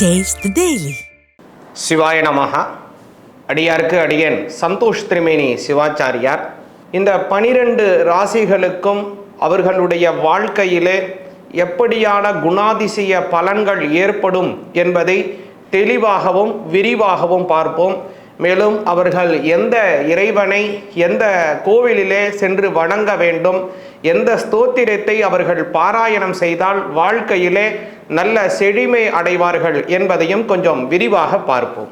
Taste daily சிவாய நமஹ. அடியாருக்கு அடியன். சந்தோஷ் திருமேனி சிவாச்சாரியார். இந்த பனிரெண்டு ராசிகளுக்கும் அவர்களுடைய வாழ்க்கையிலே எப்படியான குணாதிசய பலன்கள் ஏற்படும் என்பதை தெளிவாகவும் விரிவாகவும் பார்ப்போம். மேலும் அவர்கள் எந்த இறைவனை எந்த கோவிலிலே சென்று வணங்க வேண்டும் எந்த ஸ்தோத்திரத்தை அவர்கள் பாராயணம் செய்தால் வாழ்க்கையிலே நல்ல செழிமை அடைவார்கள் என்பதையும் கொஞ்சம் விரிவாக பார்ப்போம்.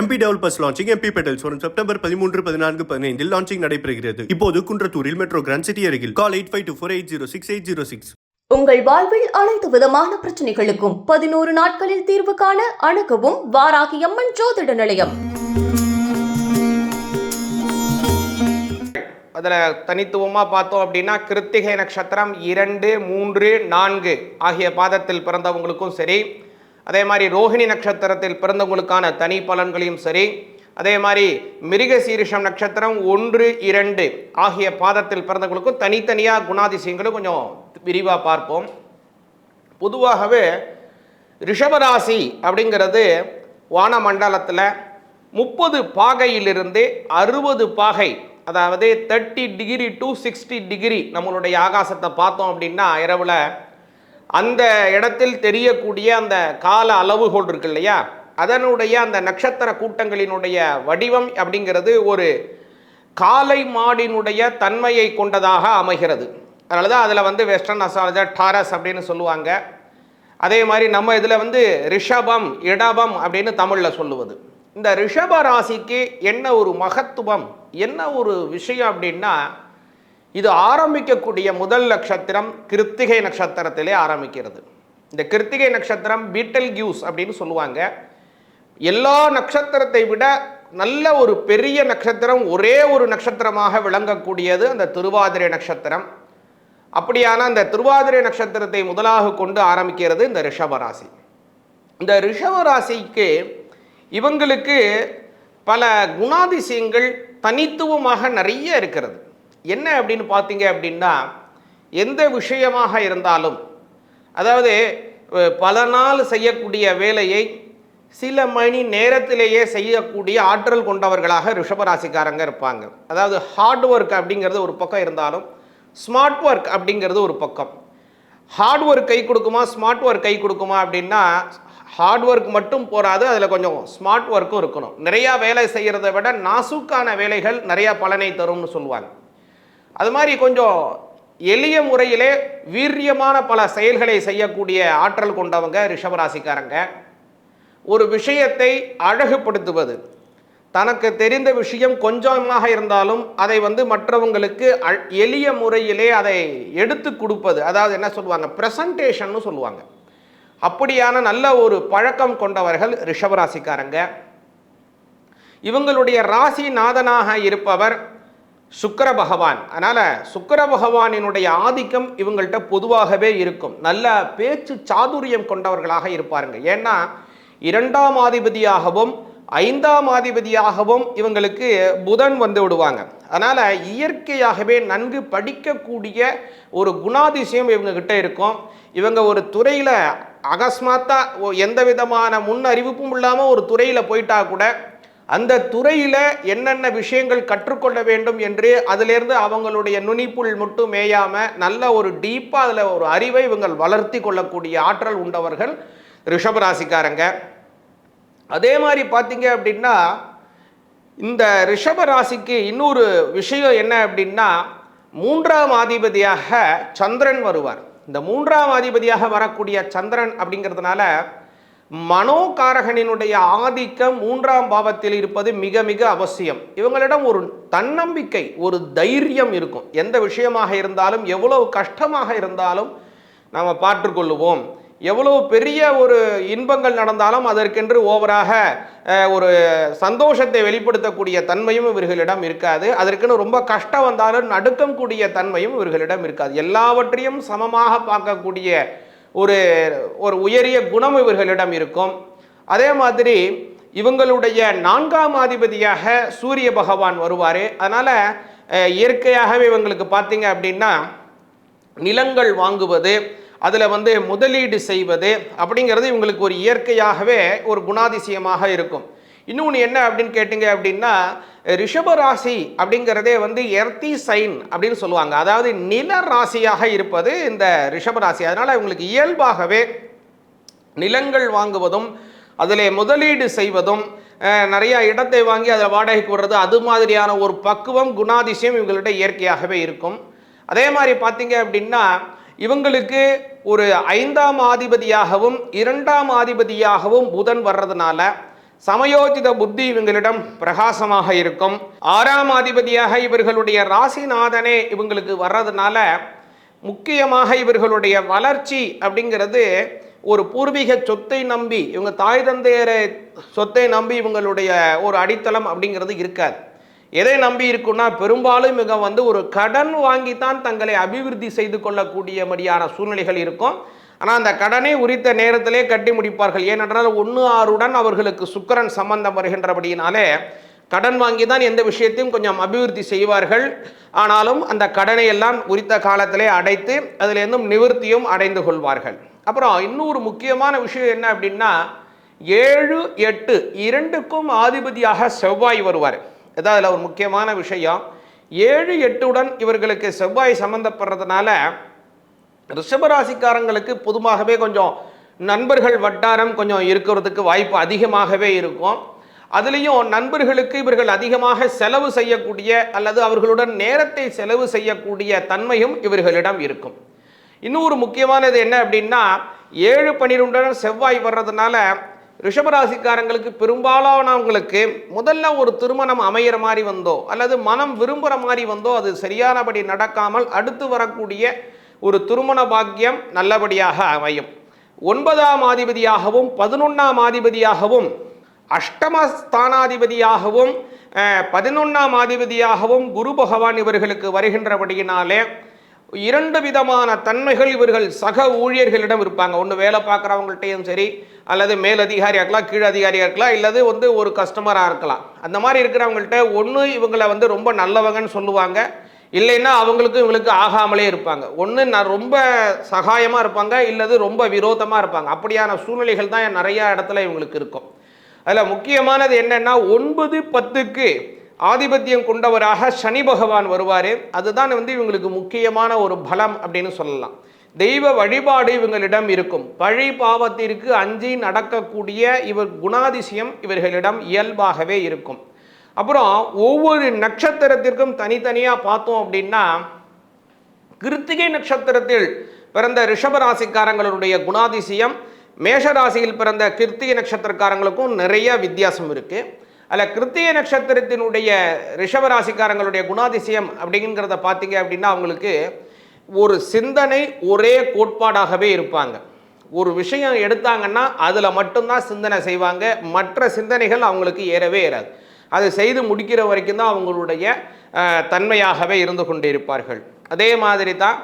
MP developers launching MP petals வரும் செப்டம்பர் பதிமூன்று பதினான்கு பதினைந்தில் லான்ச்சிங் நடைபெறுகிறது. இப்போது குன்றத்தூரில் மெட்ரோ கிராண்ட் சிட்டி அருகில். Call eight five two four eight zero six eight zero six உங்கள் வாழ்வில் அனைத்து விதமான பிரச்சனைகளுக்கும் பதினோரு நாட்களில் தீர்வு காண அணுகவும் வாராகி அம்மன் ஜோதிட நிலையம். அதில் தனித்துவமாக பார்த்தோம் அப்படின்னா கிருத்திகை நட்சத்திரம் இரண்டு மூன்று நான்கு ஆகிய பாதத்தில் பிறந்தவங்களுக்கும் சரி அதே மாதிரி ரோஹிணி நட்சத்திரத்தில் பிறந்தவங்களுக்கான தனி பலன்களையும் சரி அதே மாதிரி மிருக சீரிஷம் நட்சத்திரம் ஒன்று இரண்டு ஆகிய பாதத்தில் பிறந்தவங்களுக்கும் தனித்தனியாக குணாதிசயங்களும் கொஞ்சம் விரிவாக பார்ப்போம். பொதுவாகவே ரிஷபராசி அப்படிங்கிறது வானமண்டலத்தில் முப்பது பாகையிலிருந்து அறுபது பாகை அதாவது thirty degree to sixty degree நம்மளுடைய ஆகாசத்தை பார்த்தோம் அப்படின்னா இரவில் அந்த இடத்தில் தெரியக்கூடிய அந்த கால அளவுகோல் இருக்கு இல்லையா? அதனுடைய அந்த நட்சத்திர கூட்டங்களினுடைய வடிவம் அப்படிங்கிறது ஒரு காலை மாடினுடைய தன்மையை கொண்டதாக அமைகிறது. அதனால தான் அதில் வந்து வெஸ்டர்ன் அஸ்ட்ராலஜர் டாரஸ் அப்படின்னு சொல்லுவாங்க. அதே மாதிரி நம்ம இதில் வந்து ரிஷபம் இடபம் அப்படின்னு தமிழில் சொல்லுவது. இந்த ரிஷப ராசிக்கு என்ன ஒரு மகத்துவம் என்ன ஒரு விஷயம் அப்படின்னா இது ஆரம்பிக்கக்கூடிய முதல் நட்சத்திரம் கிருத்திகை நட்சத்திரத்திலே ஆரம்பிக்கிறது. இந்த கிருத்திகை நட்சத்திரம் பீட்டல் கியூஸ் அப்படின்னு சொல்லுவாங்க. எல்லா நட்சத்திரத்தை விட நல்ல ஒரு பெரிய நட்சத்திரம் ஒரே ஒரு நட்சத்திரமாக விளங்கக்கூடியது அந்த திருவாதிரை நட்சத்திரம். அப்படியான அந்த திருவாதிரை நட்சத்திரத்தை முதலாக கொண்டு ஆரம்பிக்கிறது இந்த ரிஷபராசி இந்த ரிஷபராசிக்கு இவங்களுக்கு பல குணாதிசயங்கள் தனித்துவமாக நிறைய இருக்கிறது. என்ன அப்படின்னு பார்த்தீங்க அப்படின்னா எந்த விஷயமாக இருந்தாலும் அதாவது பல நாள் செய்யக்கூடிய வேலையை சில மணி நேரத்திலேயே செய்யக்கூடிய ஆற்றல் கொண்டவர்களாக ரிஷபராசிக்காரங்க இருப்பாங்க. அதாவது ஹார்ட் ஒர்க் அப்படிங்கிறது ஒரு பக்கம் இருந்தாலும் ஸ்மார்ட் ஒர்க் அப்படிங்கிறது ஒரு பக்கம். ஹார்ட் ஒர்க் கை கொடுக்குமா ஸ்மார்ட் ஒர்க் கை கொடுக்குமா அப்படின்னா ஹார்ட் ஒர்க் மட்டும் போராது அதில் கொஞ்சம் ஸ்மார்ட் ஒர்க்கும் இருக்கணும். நிறையா வேலை செய்கிறத விட நாசுக்கான வேலைகள் நிறையா பலனை தரும்னு சொல்லுவாங்க. அது மாதிரி கொஞ்சம் எளிய முறையிலே வீரியமான பல செயல்களை செய்யக்கூடிய ஆற்றல் கொண்டவங்க ரிஷபராசிக்காரங்க. ஒரு விஷயத்தை அழகுபடுத்துவது. தனக்கு தெரிந்த விஷயம் கொஞ்சமாக இருந்தாலும் அதை வந்து மற்றவங்களுக்கு அ- எளிய முறையிலே அதை எடுத்து கொடுப்பது. அதாவது என்ன சொல்லுவாங்க? ப்ரெசன்டேஷன்னு சொல்லுவாங்க. அப்படியான நல்ல ஒரு பழக்கம் கொண்டவர்கள் ரிஷபராசிக்காரங்க. இவங்களுடைய ராசி நாதனாக இருப்பவர் சுக்கர பகவான். அதனால் சுக்கர பகவானினுடைய ஆதிக்கம் இவங்கள்ட்ட பொதுவாகவே இருக்கும். நல்ல பேச்சு சாதுரியம் கொண்டவர்களாக இருப்பாருங்க. ஏன்னா இரண்டாம் ஆதிபதியாகவும் ஐந்தாம் ஆதிபதியாகவும் இவங்களுக்கு புதன் வந்து விடுவாங்க. அதனால் இயற்கையாகவே நன்கு படிக்கக்கூடிய ஒரு குணாதிசயம் இவங்க கிட்ட இருக்கும். இவங்க ஒரு துறையில் அகஸ்மாத்தா எந்த விதமான முன் அறிவிப்பும் இல்லாமல் ஒரு துறையில் போயிட்டா கூட அந்த துறையில் என்னென்ன விஷயங்கள் கற்றுக்கொள்ள வேண்டும் என்று அதிலேருந்து அவங்களுடைய நுனிப்புள் மட்டும் மேயாமல் நல்ல ஒரு டீப்பாக அதில் ஒரு அறிவை இவங்கள் வளர்த்தி கொள்ளக்கூடிய ஆற்றல் உண்டவர்கள் ரிஷபராசிக்காரங்க. அதே மாதிரி பார்த்தீங்க அப்படின்னா இந்த ரிஷப ராசிக்கு இன்னொரு விஷயம் என்ன அப்படின்னா மூன்றாம் அதிபதியாக சந்திரன் வருவார். இந்த மூன்றாம் அதிபதியாக வரக்கூடிய சந்திரன் அப்படிங்கிறதுனால மனோகாரகனினுடைய ஆதிக்கம் மூன்றாம் பாவத்தில் இருப்பது மிக மிக அவசியம். இவங்களிடம் ஒரு தன்னம்பிக்கை ஒரு தைரியம் இருக்கும். எந்த விஷயமாக இருந்தாலும் எவ்வளவு கஷ்டமாக இருந்தாலும் நாம் பார்த்துக்கொள்ளுவோம். எவ்வளவு பெரிய ஒரு இன்பங்கள் நடந்தாலும் அதற்கென்று ஓவராக ஒரு சந்தோஷத்தை வெளிப்படுத்தக்கூடிய தன்மையும் இவர்களிடம் இருக்காது. அதற்குன்னு ரொம்ப கஷ்டம் வந்தாலும் நடுக்கம் கூடிய தன்மையும் இவர்களிடம் இருக்காது. எல்லாவற்றையும் சமமாக பார்க்கக்கூடிய ஒரு ஒரு உயரிய குணம் இவர்களிடம் இருக்கும். அதே மாதிரி இவங்களுடைய நான்காம் அதிபதியாக சூரிய பகவான் வருவார். அதனால் இயற்கையாகவே இவங்களுக்கு பார்த்தீங்க அப்படின்னா நிலங்கள் வாங்குவது அதில் வந்து முதலீடு செய்வது அப்படிங்கிறது இவங்களுக்கு ஒரு இயற்கையாகவே ஒரு குணாதிசயமாக இருக்கும். இன்னொன்று என்ன அப்படின்னு கேட்டிங்க அப்படின்னா ரிஷபராசி அப்படிங்கிறதே வந்து எர்த்தி சைன் அப்படின்னு சொல்லுவாங்க. அதாவது நில ராசியாக இருப்பது இந்த ரிஷபராசி. அதனால் இவங்களுக்கு இயல்பாகவே நிலங்கள் வாங்குவதும் அதில் முதலீடு செய்வதும் நிறையா இடத்தை வாங்கி அதில் வாடகைக்கு விடுறது அது மாதிரியான ஒரு பக்குவம் குணாதிசயம் இவங்கள்ட்ட இயற்கையாகவே இருக்கும். அதே மாதிரி பார்த்தீங்க அப்படின்னா இவங்களுக்கு ஒரு ஐந்தாம் ஆதிபதியாகவும் இரண்டாம் ஆதிபதியாகவும் புதன் வர்றதுனால சமயோஜித புத்தி இவங்களிடம் பிரகாசமாக இருக்கும். ஆறாம் அதிபதியாக இவர்களுடைய ராசிநாதனே இவங்களுக்கு வர்றதுனால முக்கியமாக இவர்களுடைய வளர்ச்சி அப்படிங்கிறது ஒரு பூர்வீக சொத்தை நம்பி இவங்க தாய் தந்தையரை சொத்தை நம்பி இவங்களுடைய ஒரு அடித்தளம் அப்படிங்கிறது இருக்காது. எதை நம்பி இருக்குன்னா பெரும்பாலும் இவங்க வந்து ஒரு கடன் வாங்கித்தான் தங்களை அபிவிருத்தி செய்து கொள்ளக்கூடியபடியான சூழ்நிலைகள் இருக்கும். ஆனால் அந்த கடனை உரித்த நேரத்திலே கட்டி முடிப்பார்கள். ஏனென்றால் ஒன்று ஆறுடன் அவர்களுக்கு சுக்கரன் சம்பந்தம் வருகின்றபடியினாலே கடன் வாங்கி தான் எந்த விஷயத்தையும் கொஞ்சம் அபிவிருத்தி செய்வார்கள். ஆனாலும் அந்த கடனை எல்லாம் உரித்த காலத்திலே அடைத்து அதிலிருந்தும் நிவர்த்தியும் அடைந்து கொள்வார்கள். அப்புறம் இன்னொரு முக்கியமான விஷயம் என்ன அப்படின்னா ஏழு எட்டு இரண்டுக்கும் ஆதிபதியாக செவ்வாய் வருவார். இதான் அதில் ஒரு முக்கியமான விஷயம். ஏழு எட்டுடன் இவர்களுக்கு செவ்வாய் சம்மந்தப்படுறதுனால ரிஷபராசிக்காரங்களுக்கு பொதுவாகவே கொஞ்சம் நண்பர்கள் வட்டாரம் கொஞ்சம் இருக்கிறதுக்கு வாய்ப்பு அதிகமாகவே இருக்கும். அதுலேயும் நண்பர்களுக்கு இவர்கள் அதிகமாக செலவு செய்யக்கூடிய அல்லது அவர்களுடன் நேரத்தை செலவு செய்யக்கூடிய தன்மையும் இவர்களிடம் இருக்கும். இன்னொரு முக்கியமானது என்ன அப்படின்னா ஏழு பன்னிரெண்டுடன் செவ்வாய் வர்றதுனால ரிஷபராசிக்காரங்களுக்கு பெரும்பாலானவங்களுக்கு முதல்ல ஒரு திருமணம் அமையிற மாதிரி வந்தோ அல்லது மனம் விரும்புகிற மாதிரி வந்தோ அது சரியானபடி நடக்காமல் அடுத்து வரக்கூடிய ஒரு திருமண பாக்கியம் நல்லபடியாக அமையும். ஒன்பதாம் ஆதிபதியாகவும் பதினொன்றாம் ஆதிபதியாகவும் அஷ்டமஸ்தானாதிபதியாகவும் பதினொன்றாம் ஆதிபதியாகவும் குரு பகவான் இவர்களுக்கு வருகின்றபடியினாலே இரண்டு விதமான தன்மைகள் இவர்கள் சக ஊழியர்களிடம் இருப்பாங்க. ஒன்று வேலை பார்க்குறவங்கள்ட்டையும் சரி அல்லது மேலதிகாரியாக இருக்கலாம் கீழ் அதிகாரியாக இருக்கலாம் இல்லது வந்து ஒரு கஸ்டமராக இருக்கலாம். அந்த மாதிரி இருக்கிறவங்கள்ட்ட ஒன்று இவங்களை வந்து ரொம்ப நல்லவங்கன்னு சொல்லுவாங்க. இல்லைன்னா அவங்களுக்கும் இவங்களுக்கு ஆகாமலே இருப்பாங்க. ஒன்று நான் ரொம்ப சகாயமாக இருப்பாங்க இல்லது ரொம்ப விரோதமாக இருப்பாங்க. அப்படியான சூழ்நிலைகள் தான் நிறையா இடத்துல இவங்களுக்கு இருக்கும். அதில் முக்கியமானது என்னென்னா ஒன்பது பத்துக்கு ஆதிபத்தியம் கொண்டவராக சனி பகவான் வருவார் அதுதான் வந்து இவங்களுக்கு முக்கியமான ஒரு பலம் அப்படின்னு சொல்லலாம். தெய்வ வழிபாடு இவங்களிடம் இருக்கும். பழி பாவத்திற்கு அஞ்சி நடக்கக்கூடிய இவர் குணாதிசயம் இவர்களிடம் இயல்பாகவே இருக்கும். அப்புறம் ஒவ்வொரு நட்சத்திரத்திற்கும் தனித்தனியாக பார்த்தோம் அப்படின்னா கிருத்திகை நட்சத்திரத்தில் பிறந்த ரிஷபராசிக்காரங்களுடைய குணாதிசயம் மேஷராசியில் பிறந்த கிருத்திகை நட்சத்திரக்காரங்களுக்கும் நிறைய வித்தியாசம் இருக்குது அதில் கிருத்திய நட்சத்திரத்தினுடைய ரிஷபராசிக்காரங்களுடைய குணாதிசயம் அப்படிங்கிறத பார்த்தீங்க அப்படின்னா அவங்களுக்கு ஒரு சிந்தனை ஒரே கோட்பாடாகவே இருப்பாங்க. ஒரு விஷயம் எடுத்தாங்கன்னா அதில் மட்டும்தான் சிந்தனை செய்வாங்க. மற்ற சிந்தனைகள் அவங்களுக்கு ஏறவே ஏறாது. அது செய்து முடிக்கிற வரைக்கும் தான் அவங்களுடைய தன்மையாகவே இருந்து கொண்டிருப்பார்கள். அதே மாதிரி தான்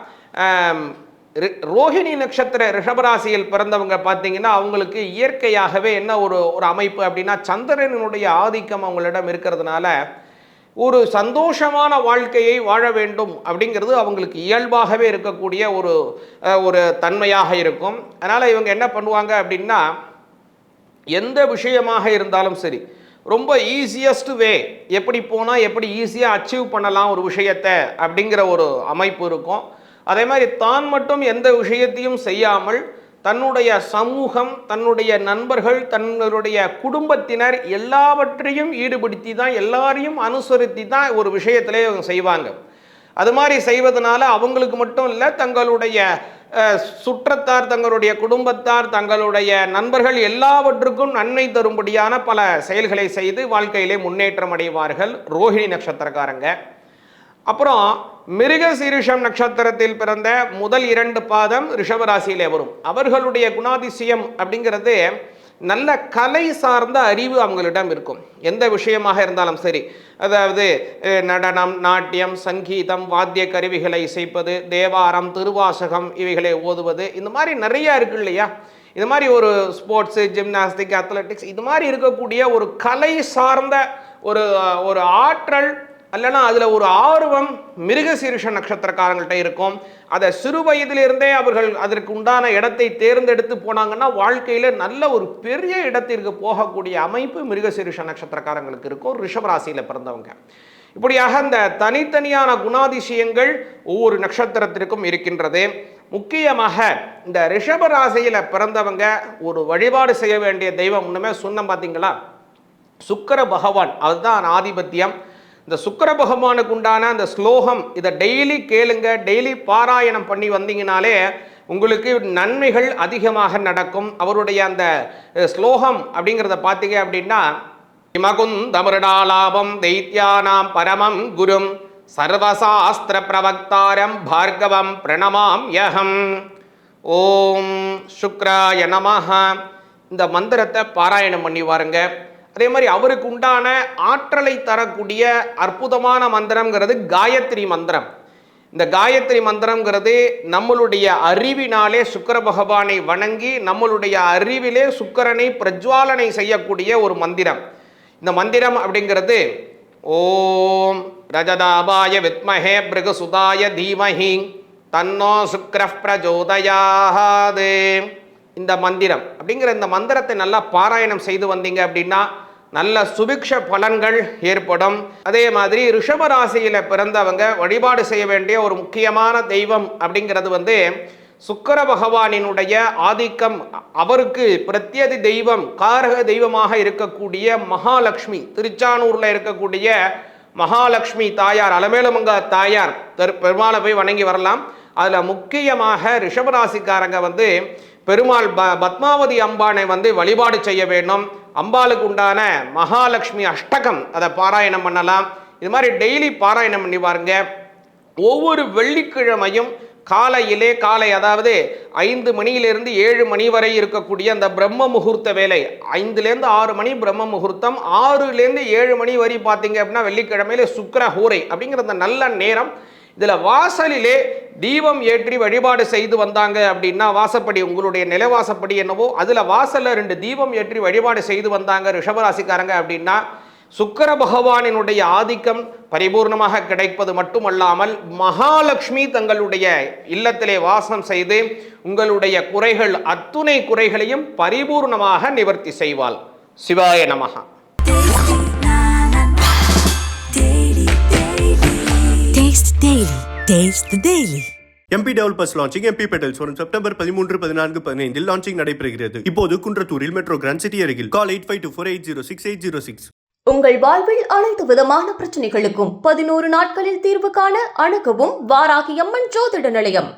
ரோஹிணி நட்சத்திர ரிஷபராசியில் பிறந்தவங்க பார்த்தீங்கன்னா அவங்களுக்கு இயற்கையாகவே என்ன ஒரு ஒரு அமைப்பு அப்படின்னா சந்திரனுடைய ஆதிக்கம் அவங்களிடம் இருக்கிறதுனால ஒரு சந்தோஷமான வாழ்க்கையை வாழ வேண்டும் அப்படிங்கிறது அவங்களுக்கு இயல்பாகவே இருக்கக்கூடிய ஒரு ஒரு தன்மையாக இருக்கும். அதனால் இவங்க என்ன பண்ணுவாங்க அப்படின்னா எந்த விஷயமாக இருந்தாலும் சரி ரொம்ப ஈஸியஸ்ட் வே எப்படி போனால் எப்படி ஈஸியாக அச்சீவ் பண்ணலாம் ஒரு விஷயத்தை அப்படிங்கிற ஒரு அமைப்பு இருக்கும். அதே மாதிரி தான் மட்டும் எந்த விஷயத்தையும் செய்யாமல் தன்னுடைய சமூகம் தன்னுடைய நண்பர்கள் தன்னுடைய குடும்பத்தினர் எல்லாவற்றையும் ஈடுபடுத்தி தான் எல்லாரையும் அனுசரித்து தான் ஒரு விஷயத்திலே அவங்க செய்வாங்க. அது மாதிரி செய்வதனால அவங்களுக்கு மட்டும் இல்லை தங்களுடைய சுற்றத்தார் தங்களுடைய குடும்பத்தார் தங்களுடைய நண்பர்கள் எல்லாவற்றுக்கும் நன்மை தரும்படியான பல செயல்களை செய்து வாழ்க்கையிலே முன்னேற்றம் அடைவார்கள் ரோஹிணி நட்சத்திரக்காரங்க. அப்புறம் மிருக சீரிஷம் நட்சத்திரத்தில் பிறந்த முதல் இரண்டு பாதம் ரிஷபராசியிலே வரும். அவர்களுடைய குணாதிசயம் அப்படிங்கிறது நல்ல கலை சார்ந்த அறிவு அவங்களிடம் இருக்கும். எந்த விஷயமாக இருந்தாலும் சரி. அதாவது நடனம் நாட்டியம் சங்கீதம் வாத்திய கருவிகளை இசைப்பது தேவாரம் திருவாசகம் இவைகளை ஓதுவது இந்த மாதிரி நிறைய இருக்கு இல்லையா? இது மாதிரி ஒரு ஸ்போர்ட்ஸு ஜிம்னாஸ்டிக் அத்லெட்டிக்ஸ் இது மாதிரி இருக்கக்கூடிய ஒரு கலை சார்ந்த ஒரு ஒரு ஆற்றல் அல்லனா அதில் ஒரு ஆர்வம் மிருகசீரிஷ நட்சத்திரக்காரங்கள்ட்ட இருக்கும். அதை சிறு வயதிலிருந்தே அவர்கள் அதற்கு உண்டான இடத்தை தேர்ந்தெடுத்து போனாங்கன்னா வாழ்க்கையில் நல்ல ஒரு பெரிய இடத்திற்கு போகக்கூடிய அமைப்பு மிருகசீரிஷ நட்சத்திரக்காரங்களுக்கு இருக்கும். ரிஷபராசியில் பிறந்தவங்க. இப்படியாக அந்த தனித்தனியான குணாதிசயங்கள் ஒவ்வொரு நட்சத்திரத்திற்கும் இருக்கின்றது. முக்கியமாக இந்த ரிஷபராசியில் பிறந்தவங்க ஒரு வழிபாடு செய்ய வேண்டிய தெய்வம் ஒன்றுமே சொன்னோம் பார்த்தீங்களா சுக்கர பகவான். அதுதான் ஆதிபத்தியம். இந்த சுக்கர பகவானுக்கு உண்டான அந்த ஸ்லோகம் இதை டெய்லி கேளுங்க டெய்லி பாராயணம் பண்ணி வந்தீங்கனாலே உங்களுக்கு நன்மைகள் அதிகமாக நடக்கும். அவருடைய அந்த ஸ்லோகம் அப்படிங்கிறத பார்த்தீங்க அப்படின்னா மகுந்தமிருடாலாபம் தைத்யானாம் பரமம் குரும் சர்வசாஸ்திர பிரவக்தாரம் பார்கவம் பிரணமாம் யகம் ஓம் சுக்ராய நமஹ. இந்த மந்திரத்தை பாராயணம் பண்ணி வாருங்க. அதே மாதிரி அவருக்கு உண்டான ஆற்றலை தரக்கூடிய அற்புதமான மந்திரம்ங்கிறது காயத்ரி மந்திரம். இந்த காயத்ரி மந்திரம்ங்கிறது நம்மளுடைய அறிவினாலே சுக்கிர பகவானை வணங்கி நம்மளுடைய அறிவிலே சுக்கிரனை பிரஜ்வாலனை செய்யக்கூடிய ஒரு மந்திரம். இந்த மந்திரம் அப்படிங்கிறது ஓம் ரஜதாபாய வித்மஹே பிருகசுதாய தீமஹி தன்னோ சுக்கர பிரஜோதயாதே இந்த மந்திரம் அப்படிங்கிற இந்த மந்திரத்தை நல்லா பாராயணம் செய்து வந்தீங்க அப்படின்னா நல்ல சுபிக்ஷ பலன்கள் ஏற்படும். அதே மாதிரி ரிஷப ராசியில் பிறந்தவங்க வழிபாடு செய்ய வேண்டிய ஒரு முக்கியமான தெய்வம் அப்படிங்கிறது வந்து சுக்கர பகவானினுடைய ஆதிக்கம். அவருக்கு பிரத்யதி தெய்வம் காரக தெய்வமாக இருக்கக்கூடிய மகாலட்சுமி திருச்சானூரில் இருக்கக்கூடிய மகாலட்சுமி தாயார் அலமேலுமங்க தாயார் பெரு- பெருமாளை போய் வணங்கி வரலாம். அதில் முக்கியமாக ரிஷபராசிக்காரங்க வந்து பெருமாள் ப பத்மாவதி அம்பானை வந்து வழிபாடு செய்ய வேண்டும். அம்பாளுக்கு உண்டான மகாலட்சுமி அஷ்டகம் அதை பாராயணம் பண்ணலாம். இது மாதிரி டெய்லி பாராயணம் பண்ணி பாருங்க. ஒவ்வொரு வெள்ளிக்கிழமையும் காலையிலே காலை அதாவது ஐந்து மணியிலிருந்து ஏழு மணி வரை இருக்கக்கூடிய அந்த பிரம்ம முகூர்த்த வேலை. ஐந்துலேருந்து ஆறு மணி பிரம்ம முகூர்த்தம் ஆறுலேருந்து ஏழு மணி வரை பார்த்தீங்க அப்படின்னா வெள்ளிக்கிழமையில சுக்கர ஹூரை அப்படிங்கிற அந்த நல்ல நேரம் இதில் வாசலிலே தீபம் ஏற்றி வழிபாடு செய்து வந்தாங்க அப்படின்னா வாசப்படி உங்களுடைய நிலவாசப்படி என்னவோ அதில் வாசலில் ரெண்டு தீபம் ஏற்றி வழிபாடு செய்து வந்தாங்க ரிஷபராசிக்காரங்க அப்படின்னா சுக்கர பகவானினுடைய ஆதிக்கம் பரிபூர்ணமாக கிடைப்பது மட்டுமல்லாமல் மகாலட்சுமி தங்களுடைய இல்லத்திலே வாசம் செய்து உங்களுடைய குறைகள் அத்துணை குறைகளையும் பரிபூர்ணமாக நிவர்த்தி செய்வாள். சிவாய நமகா The Daily. MP developers launching MP petals வரும் செப்டம்பர் பதிமூன்று பதினான்கு பதினைந்தில் லான்ச்சிங் நடைபெறுகிறது. இப்போது குன்றத்தூரில் மெட்ரோ கிராண்ட் சிட்டி அருகில். Call eight five two four eight zero six eight zero six உங்கள் வாழ்வில் அனைத்து விதமான பிரச்சனைகளுக்கும் பதினோரு நாட்களில் தீர்வு காண அணுகவும் வாராகி அம்மன் ஜோதிட நிலையம்.